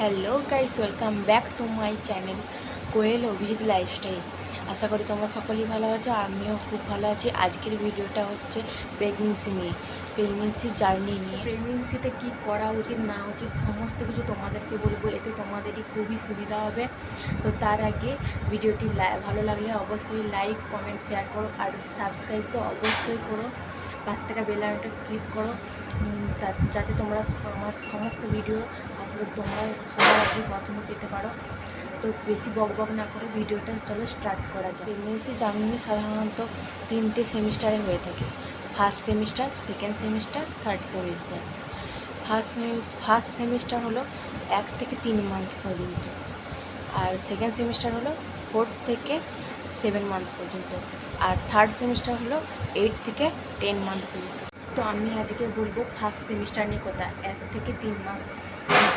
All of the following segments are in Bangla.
Hello guys welcome back to my channel Koyel Abhijit lifestyle আশা করি তোমরা সকলেই ভালো আছো, আমিও খুব ভালো আছি। আজকের ভিডিওটা হচ্ছে প্রেগনেন্সি নিয়ে প্রেগনেন্সির জার্নি নিয়ে। প্রেগনেন্সিতে কী করা উচিত, না উচিত, সমস্ত কিছু তোমাদেরকে বলব, এতে তোমাদেরই খুবই সুবিধা হবে। তো তার আগে ভিডিওটি ভালো লাগলে অবশ্যই লাইক কমেন্ট শেয়ার করো, আর সাবস্ক্রাইব তো অবশ্যই করো। পাঁচ টাকা বেল আইকনটা ক্লিক করো। যাতে তোমরা আমার সমস্ত ভিডিও তোমরা সবার আগে প্রথমে পেতে পারো। তো বেশি বক বক না করে ভিডিওটা চলো স্টার্ট করা যায় প্রেগনেন্সি জার্নি সাধারণত তিনটে সেমিস্টারে হয়ে থাকে। First semester second semester third semester first first semester হলো এক থেকে তিন মান্থ পর্যন্ত। আর সেকেন্ড সেমিস্টার হলো ফোর থেকে সেভেন মান্থ পর্যন্ত। আর থার্ড সেমিস্টার হলো এইট থেকে টেন মান্থ পর্যন্ত। তো আমি আজকে বলব ফার্স্ট সেমিস্টার নিয়ে কথা। এক থেকে তিন মাস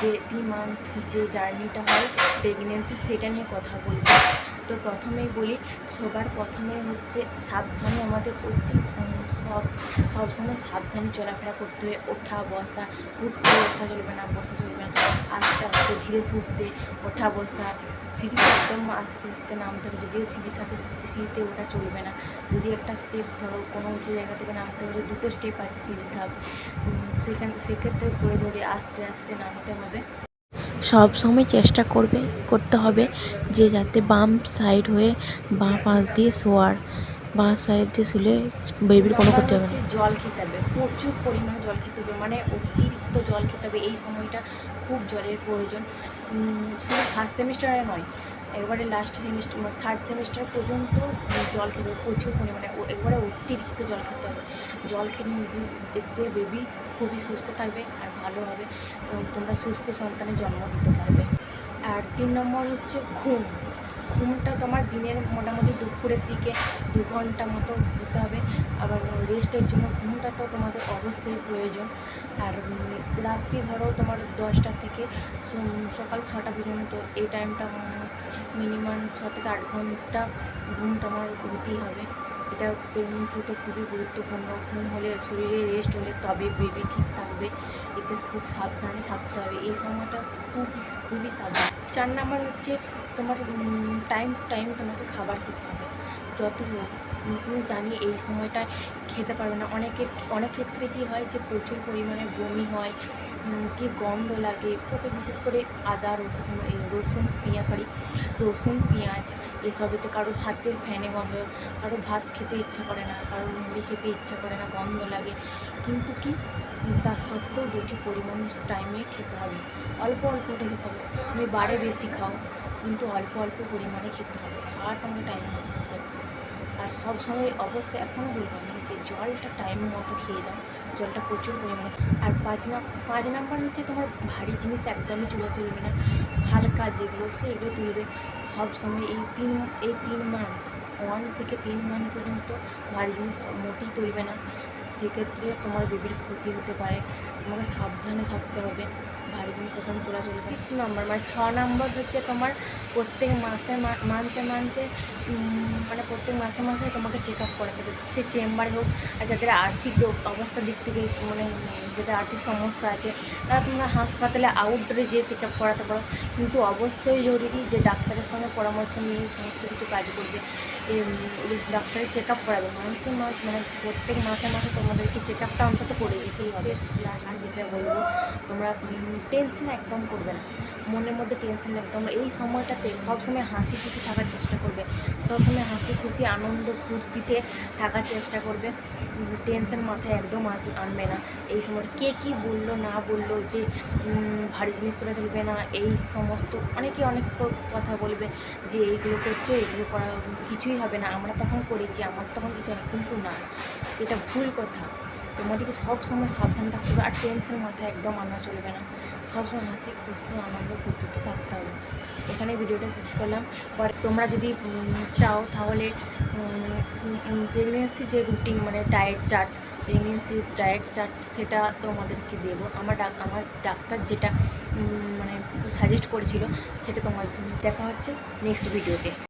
যে তিন মান্থ যে জার্নিটা হয় প্রেগনেন্সি সেটা নিয়ে কথা বলব। তো প্রথমেই বলি সবার প্রথমে হচ্ছে সাবধানে আমাদের অতি সব সবসময় সাবধানে চলাফেরা করতে হবে। ওঠা বসা করে ওঠা চলবে না বসা চলবে না। আস্তে আস্তে ধীরে সুস্থে ওঠা বসা। সিঁড়িতে একদম আস্তে আস্তে নামতে হবে। যদিও সিঁড়ি থাকে সিঁড়িতে ওঠা চলবে না। যদি একটা স্টেপ ধরো কোনো উঁচু জায়গা থেকে নামতে হলে দুটো স্টেপ আছে সিঁড়ি উম, সেখান সেক্ষেত্রে ধরে ধরে আস্তে আস্তে নামতে হবে। সব সময় চেষ্টা করবে, করতে হবে যে যাতে বাম সাইড হয়ে বাঁ পাশ দিয়ে শোয়ার, বাঁ সাইড দিয়ে শুলে বেবির কোনো করতে হবে জল খেতে হবে প্রচুর পরিমাণে জল খেতে হবে মানে অতিরিক্ত জল খেতে হবে এই সময়টা খুব জলের প্রয়োজন। শুধু ফার্স্ট সেমিস্টারে নয় একবারে লাস্ট সেমিস্টার থার্ড সেমিস্টার পর্যন্ত জল খেতে প্রচুর পরিমাণে একবারে অতিরিক্ত জল খেতে হবে। জল খেলে দেখতে বেবি খুবই সুস্থ থাকবে আর ভালো হবে। তোমরা সুস্থ সন্তানের জন্ম দিতে পারবে। আর তিন নম্বর হচ্ছে ঘুম। ঘুমটা তোমার দিনের মোটামুটি দুপুরের দিকে দু ঘণ্টা মতো দিতে হবে। আবার রেস্টের জন্য ঘুমটা তো তোমাদের অবশ্যই প্রয়োজন। আর রাত্রি ধরো তোমার দশটা থেকে সকাল ছটা পর্যন্ত এই টাইমটা মিনিমাম ছ থেকে আট ঘণ্টা ঘুম তোমার দিতেই হবে। এটা প্রেগনেন্সিতে খুবই গুরুত্বপূর্ণ। ঘুম হলে, শরীরে রেস্ট হলে তবে বেবি ঠিক থাকবে। এতে খুব সাবধানে থাকতে হবে। এই সময়টা খুব, খুবই সাবধান। চার নাম্বার হচ্ছে তোমার টাইম টাইম তোমাকে খাবার খেতে হবে। যত তুমি জানি এই সময়টায় খেতে পারবে না। অনেকের, অনেক ক্ষেত্রে কী হয় যে প্রচুর পরিমাণে বমি হয় কি গন্ধ লাগে ওতে বিশেষ করে আদা, রসুন রসুন, পেঁয়াজ সরি রসুন, পেঁয়াজ এসবেতে কারও ভাতের ফ্যানে গন্ধ কারও ভাত খেতে ইচ্ছা করে না কারও মুড়ি খেতে ইচ্ছা করে না, গন্ধ লাগে। কিন্তু কি, তা সত্ত্বেও দুটি পরিমাণ টাইমে খেতে হবে। অল্প অল্প করে খেতে হবে। তুমি বারে বেশি খাও, কিন্তু অল্প অল্প পরিমাণে খেতে হবে। আর তোমাকে টাইম খেতে হবে আর সব সময় অবশ্যই এখনও বলব আমি যে জলটা টাইম মতো খেয়ে যাও, জলটা প্রচুর পরিমাণে। আর পাঁচ পাঁচ নাম্বার হচ্ছে তোমার ভারী জিনিস একদমই চুলে তুলবে না। হালকা যেগুলো, সেগুলো তুলবে। সবসময় এই তিন এই তিন মান্থ ওয়ান থেকে তিন মান্থ পর্যন্ত ভারী জিনিস মোটেই তুলবে না। সেক্ষেত্রে তোমার বেবির ক্ষতি হতে পারে। তোমাকে সাবধানে থাকতে হবে। ভারী জিনিস এখন তোলা চলবে সিক্স নম্বর মানে ছ নম্বর হচ্ছে তোমার প্রত্যেক মাসে মান্থে মান্থে মানে প্রত্যেক মাসে মাসে তোমাকে চেক আপ করাতে হবে। সে চেম্বারে হোক আর যাদের আর্থিক অবস্থার দিক থেকে মানে যাদের আর্থিক সমস্যা আছে তারা তোমরা হাসপাতালে আউটডোরে যেয়ে চেক আপ করাতে পারো। কিন্তু অবশ্যই জরুরি যে ডাক্তারের সঙ্গে পরামর্শ নিয়ে সমস্ত কিছু কাজ করবে। ডাক্তারের চেক আপ করাবে মাসে মাস মানে প্রত্যেক মাসে মাসে তোমাদেরকে চেক আপটা অন্তত করে দিতেই হবে। লাস্ট যেটা বলব, তোমরা টেনশন একদম করবে না। মনের মধ্যে টেনশন একদম এই সময়টাতে সবসময় হাসি খুশি থাকার চেষ্টা করবে। সবসময় হাসি খুশি, আনন্দ ফুর্তিতে থাকার চেষ্টা করবে। টেনশন মাথায় একদম আনবে না। এই সময় কে কী বলল, না বলল, যে ভারী জিনিস তোলা চলবে না, এই সমস্ত অনেকে অনেক কথা বলবে যে, এইগুলো করছ এগুলো করা কিছুই হবে না। আমরা তখন করেছি, আমার তখন কিছু না কিন্তু না। এটা ভুল কথা। তোমাদেরকে সব সময় সাবধান থাকতে হবে আর টেনশন মাথায় একদম আনা চলবে না। সবসময় হাসি খুশি আনন্দ ফুর্তিতে থাকতে হবে। এখানে ভিডিওটা শেষ করলাম। পরে তোমরা যদি চাও তাহলে প্রেগনেন্সি যে রুটিন মানে diet chart pregnancy diet chart সেটা তোমাদেরকে দেবো। আমার ডাক, আমার ডাক্তার যেটা মানে সাজেস্ট করেছিল সেটা তোমার দেখা হচ্ছে নেক্সট ভিডিওতে